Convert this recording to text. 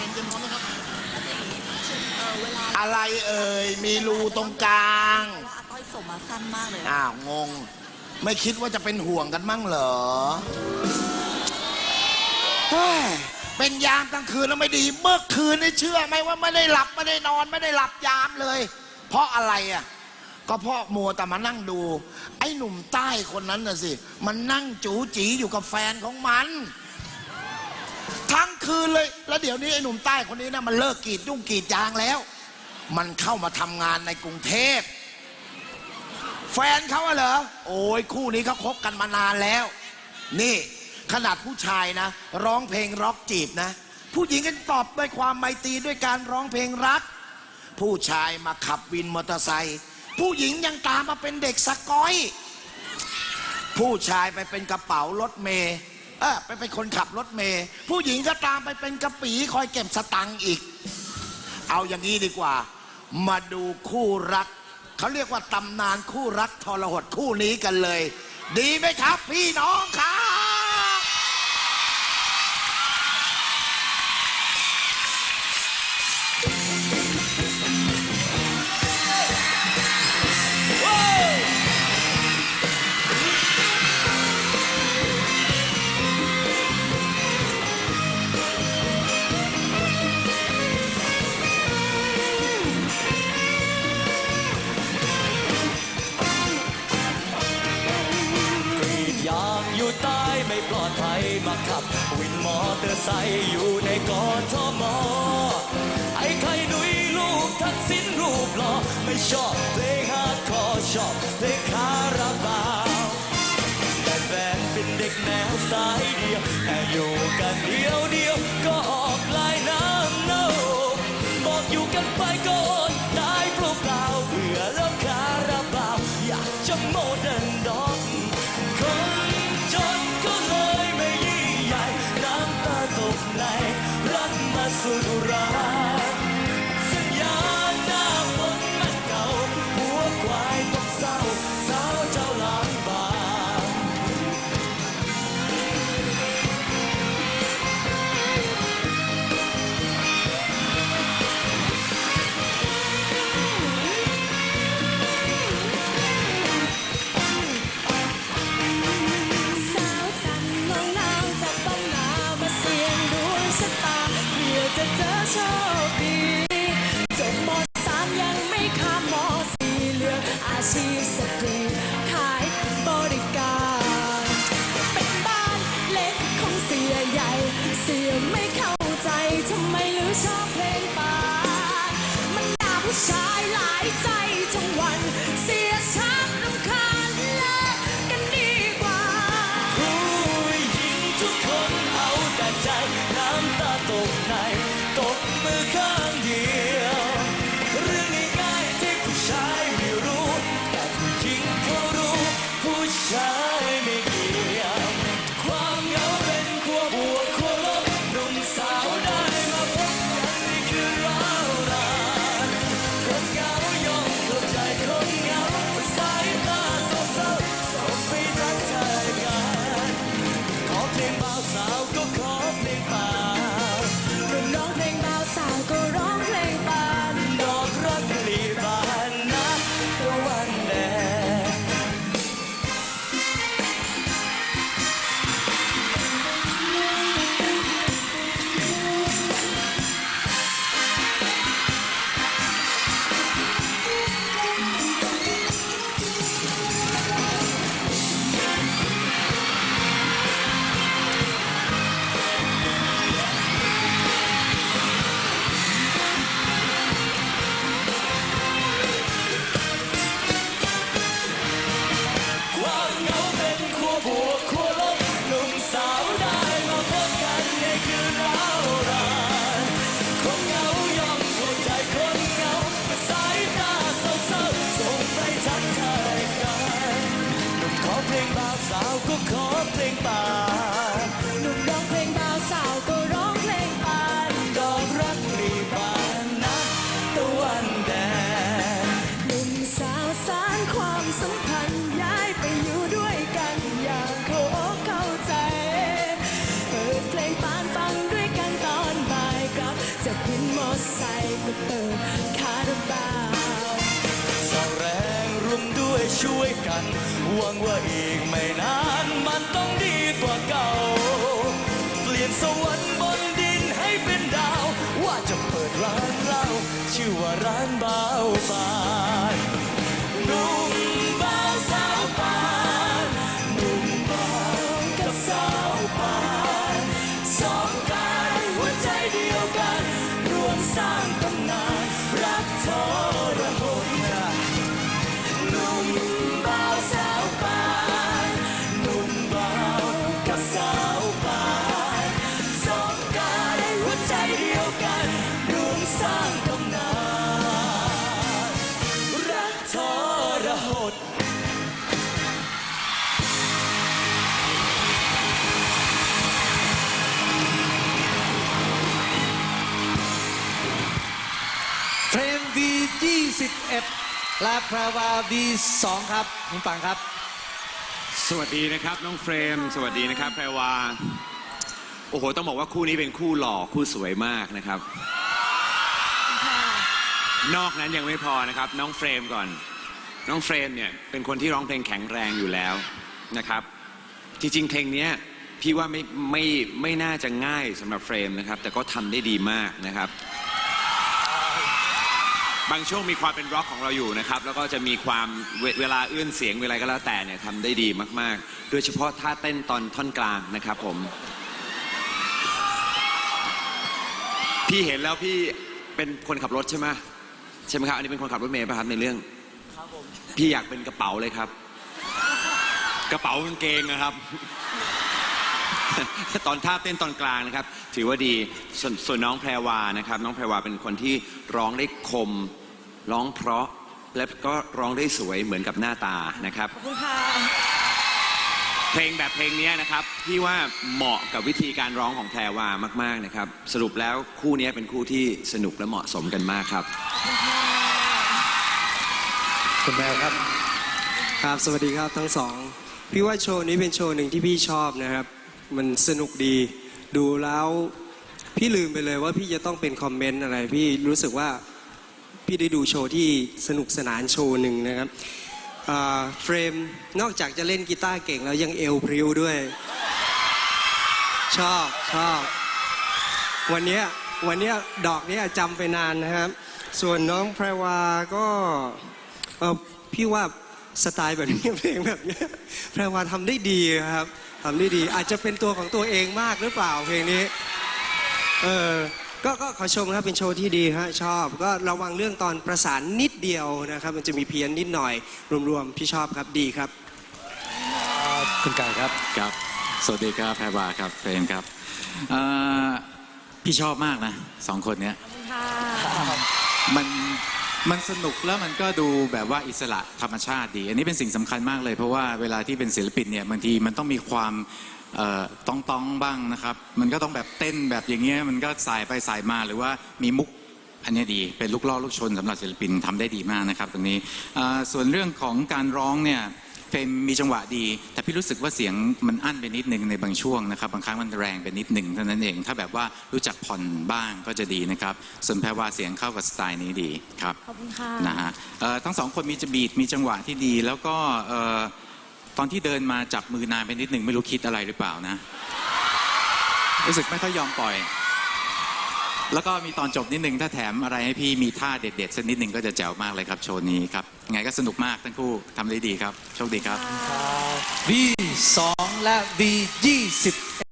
เห็นเต็มพร้อมนะครับเออเวลาอะไรเอ่ย มีรูตรงกลาง ว่าอาต้อยส่งมาสั้นมากเลยอ้าว งง ไม่คิดว่าจะเป็นห่วงกันมั่งเหรอเฮ้ยเป็นยามกลางคืนแล้วไม่ดี เมื่อคืนนี่เชื่อไหมว่าไม่ได้หลับไม่ได้นอนไม่ได้หลับยามเลย เพราะอะไรอะ ก็เพราะมัวแต่มานั่งดู ไอ้หนุ่มใต้คนนั้นน่ะสิ มันนั่งจูจีอยู่กับแฟนของมัน ทั้งคืนเลย แล้วเดี๋ยวนี้ไอ้หนุ่มใต้คนนี้นะมันเลิกกรีดยุ่งกรีดยางแล้ว มันเข้ามาทำงานในกรุงเทพ แฟนเขาอะเหรอ โอ้ยคู่นี้เขาคบกันมานานแล้ว นี่ขนาดผู้ชายนะ ร้องเพลงร็อกจีบนะ ผู้หญิงกันตอบด้วยความไมตรีด้วยการร้องเพลงรัก ผู้ชายมาขับวินมอเตอร์ไซค์ผู้หญิงยังตามมาเป็นเด็กสกอย ผู้ชายไปเป็นกระเป๋ารถเมย์ เออไปเป็นคนขับรถเมย์ผู้หญิงก็ตามไปเป็นกระปีคอยเก็บสตังค์อีก เอาอย่างนี้ดีกว่า มาดูคู่รักเขาเรียกว่าตำนานคู่รักทรหดคู่นี้กันเลย ดีไหมครับ พี่น้องครับ ใส่อยู่ในกอทมไอ้ไข่ดุยลูกทักสินรูปหล่อไม่ชอบเพลงฮาร์ดคอร์ชอบเพลงคาราบา ขอเพลงป่า ช่วยกันหวังว่าอีกไม่นานมันต้องดี สร้างตำนานรักทรหดเฟรม V 21และแพรวา V 2 ครับคุณปังครับ สวัสดีนะครับ น้องเฟรม สวัสดีนะครับแพรวา โอ้โห ต้องบอกว่าคู่นี้เป็นคู่หล่อคู่สวยมากนะครับ นอกนั้นยังไม่พอนะครับ น้องเฟรมก่อน น้องเฟรมเนี่ยเป็นคนที่ร้องเพลงแข็งแรงอยู่แล้วนะครับ จริงๆเพลงเนี้ยพี่ว่าไม่ไม่ไม่น่าจะง่ายสำหรับเฟรมนะครับ แต่ก็ทำได้ดีมากนะครับ บางช่วงมีความเป็นร็อกของเราอยู่นะครับ แล้วก็จะมีความเวเวลาเอื้อนเสียงเวลาก็แล้วแต่เนี่ยทำได้ดีมากๆ โดยเฉพาะท่าเต้นตอนท่อนกลางนะครับผม พี่เห็นแล้วพี่เป็นคนขับรถใช่ไหม ใช่ไหมครับ อันนี้เป็นคนขับรถเมล์ป่ะครับในเรื่อง ครับผม พี่อยากเป็นกระเป๋าเลยครับ กระเป๋ากางเกงนะครับ ตอนท่าเต้นตอนกลางนะครับ ถือว่าดีสวนส่วนน้องแพรวานะครับ น้องแพรวาเป็นคนที่ร้องได้คม ร้องเพราะ และก็ร้องได้สวยเหมือนกับหน้าตานะครับ ขอบคุณค่ะ เพลงแบบเพลงเนี้ยนะครับพี่ว่าเหมาะกับวิธีการร้องของแพรวามาก ๆนะครับ สรุปแล้วคู่เนี้ยเป็นคู่ที่สนุกและเหมาะสมกันมากครับ คุณแมวครับ ครับสวัสดีครับทั้งสอง พี่ว่าโชว์นี้เป็นโชว์หนึ่งที่พี่ชอบนะครับ มันสนุกดีดูแล้วพี่ลืมไปเลยว่าพี่จะต้องเป็นคอมเมนต์อะไร พี่รู้สึกว่าพี่ได้ดูโชว์ที่สนุกสนานโชว์หนึ่งนะครับอ่า เฟรมนอกจากจะเล่นกีตาร์เก่งแล้วยังเอวพริ้วด้วย ชอบชอบวันนี้วันนี้ดอกนี้จำไปนานนะครับ ส่วนน้องแพรวาก็พี่ว่าสไตล์แบบนี้เพลงแบบนี้แพรวาทำได้ดีครับทำได้ดี อาจจะเป็นตัวของตัวเองมากหรือเปล่าเพลงนี้ เออ ก็ก็ขอชมครับเป็นโชว์ที่ดีฮะชอบก็ระวังเรื่องตอนประสานนิดเดียวนะครับ มันจะมีเพี้ยนนิดหน่อย รวมๆพี่ชอบครับดีครับ คุณไก่ครับ ครับ สวัสดีครับแพรวาครับเฟรมครับเอ่อพี่ชอบมากนะสองคนเนี้ยมันมันสนุกแล้วมันก็ดูแบบว่าอิสระธรรมชาติดี อันนี้เป็นสิ่งสำคัญมากเลยเพราะว่าเวลาที่เป็นศิลปินเนี่ยบางทีมันต้องมีความเอ่อ ต้องต้องบ้างนะครับ มันก็ต้องแบบเต้นแบบอย่างเงี้ยมันก็สายไปสายมาหรือว่ามีมุกอันเนี้ยดีเป็นลูกล่อลูกชนสำหรับศิลปินทำได้ดีมากนะครับ ตรงนี้อ่าส่วนเรื่องของการร้องเนี่ยเฟรมมีจังหวะดี แต่พี่รู้สึกว่าเสียงมันอั้นไปนิดนึงในบางช่วงนะครับ บางครั้งมันแรงไปนิดหนึ่งเท่านั้นเอง ถ้าแบบว่ารู้จักผ่อนบ้างก็จะดีนะครับ ส่วนแพรว่าเสียงเข้ากับสไตล์นี้ดีครับ ขอบคุณค่ะนะฮะเอ่อทั้งสองคนมีจะบีดมีจังหวะที่ดีแล้วก็เอ่อตอนที่เดินมาจับมือนานไปนิดหนึ่งไม่รู้คิดอะไรหรือเปล่านะ รู้สึกไม่ค่อยยอมปล่อย แล้วก็มีตอนจบนิดหนึ่งถ้าแถมอะไรให้พี่มีท่าเด็ดๆสักนิดหนึ่งก็จะแจ๋วมากเลยครับ โชว์นี้ครับยังไงก็สนุกมากทั้งคู่ทำได้ดีครับ โชคดีครับ V 2และ V 21